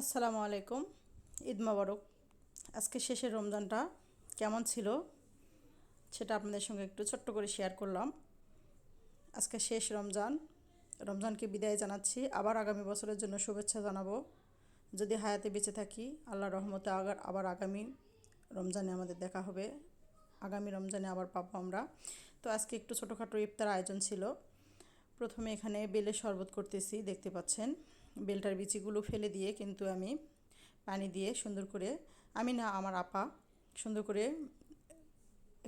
আসসালামু আলাইকুম। ঈদ মোবারক। আজকে শেষের রমজানটা কেমন ছিল সেটা আপনাদের সঙ্গে একটু ছোট্ট করে শেয়ার করলাম। আজকে শেষ রমজান। রমজানকে বিদায় জানাচ্ছি। আবার আগামী বছরের জন্য শুভেচ্ছা জানাব। যদি হায়াতে বেঁচে থাকি আল্লাহ রহমতে আগার আবার আগামী রমজানে আমাদের দেখা হবে। আগামী রমজানে আবার পাবো আমরা। তো আজকে একটু ছোটোখাটো ইফতার আয়োজন ছিল। প্রথমে এখানে বেলের শরবত করতেছি, দেখতে পাচ্ছেন। বেলটার বিচিগুলো ফেলে দিয়ে কিন্তু আমি পানি দিয়ে সুন্দর করে, আমি না আমার আপা সুন্দর করে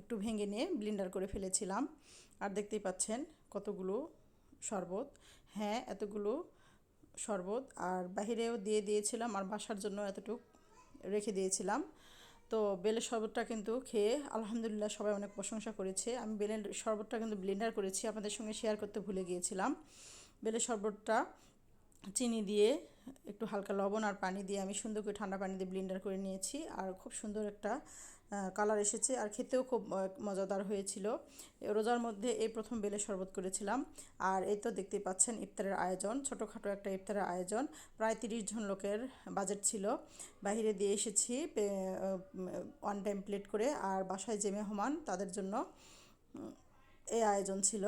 একটু ভেঙে নিয়ে ব্লিন্ডার করে ফেলেছিলাম। আর দেখতেই পাচ্ছেন কতগুলো শরবত। হ্যাঁ এতগুলো শরবত। আর বাহিরেও দিয়ে দিয়েছিলাম আর বাসার জন্য এতটুক রেখে দিয়েছিলাম। তো বেলের শরবতটা কিন্তু খেয়ে আলহামদুলিল্লাহ সবাই অনেক প্রশংসা করেছে। আমি বেলের শরবতটা কিন্তু ব্লেন্ডার করেছি, আপনাদের সঙ্গে শেয়ার করতে ভুলে গিয়েছিলাম। বেলের শরবতটা চিনি দিয়ে একটু হালকা লবণ আর পানি দিয়ে আমি সুন্দর করে ঠান্ডা পানি দিয়ে ব্লেন্ডার করে নিয়েছি। আর খুব সুন্দর একটা কালার এসেছে আর খেতেও খুব মজাদার হয়েছিল। রোজার মধ্যে এই প্রথম বেলে শরবত করেছিলাম। আর এই তো দেখতেই পাচ্ছেন ইফতারের আয়োজন। ছোটোখাটো একটা ইফতারের আয়োজন। প্রায় তিরিশ জন লোকের বাজেট ছিল। বাহিরে দিয়ে এসেছি ওয়ান টাইম প্লেট করে। আর বাসায় যে মেহমান, তাদের জন্য এই আয়োজন ছিল।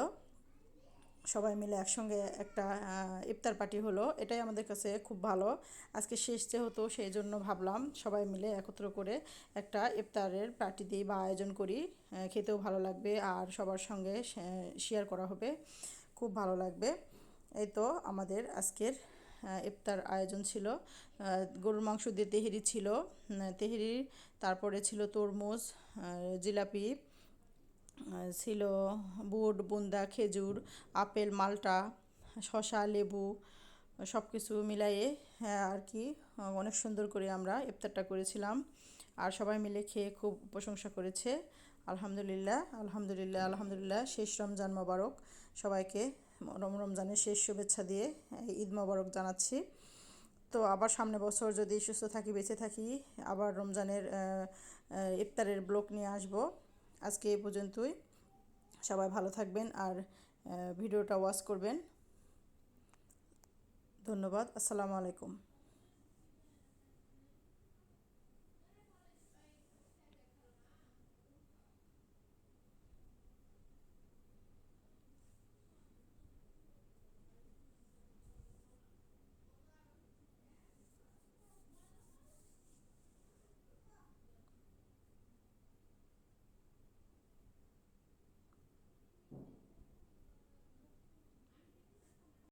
সবাই মিলে একসঙ্গে একটা ইফতার পার্টি হলো। এটাই আমাদের কাছে খুব ভালো। আজকে শেষ যেহেতু সেই জন্য ভাবলাম সবাই মিলে একত্র করে একটা ইফতারের পার্টি দিই বা আয়োজন করি। খেতেও ভালো লাগবে আর সবার সঙ্গে শেয়ার করা হবে। খুব ভালো লাগবে। এই তো আমাদের আজকের ইফতার আয়োজন ছিল। গরুর মাংস দিয়ে তেহেরি ছিল। তেহেরি, তারপরে ছিল তরমুজ জিলাপি ছিল বুট, বুন্দা, খেজুর, আপেল, মালটা শশা লেবু, সব কিছু মিলাইয়ে হ্যাঁ আর কি, অনেক সুন্দর করে আমরা ইফতারটা করেছিলাম। আর সবাই মিলে খেয়ে খুব প্রশংসা করেছে। আলহামদুলিল্লাহ আলহামদুলিল্লাহ আলহামদুলিল্লাহ। শেষ রমজান মোবারক। সবাইকে রম, রমজানের শেষ শুভেচ্ছা দিয়ে ঈদ মোবারক জানাচ্ছি। তো আবার সামনে বছর যদি সুস্থ থাকি, বেঁচে থাকি, আবার রমজানের ইফতারের ব্লক নিয়ে আসব। আজকে এই পর্যন্তই। সবাই ভালো থাকবেন আর ভিডিওটা ওয়াচ করবেন। ধন্যবাদ। আসসালামু আলাইকুম।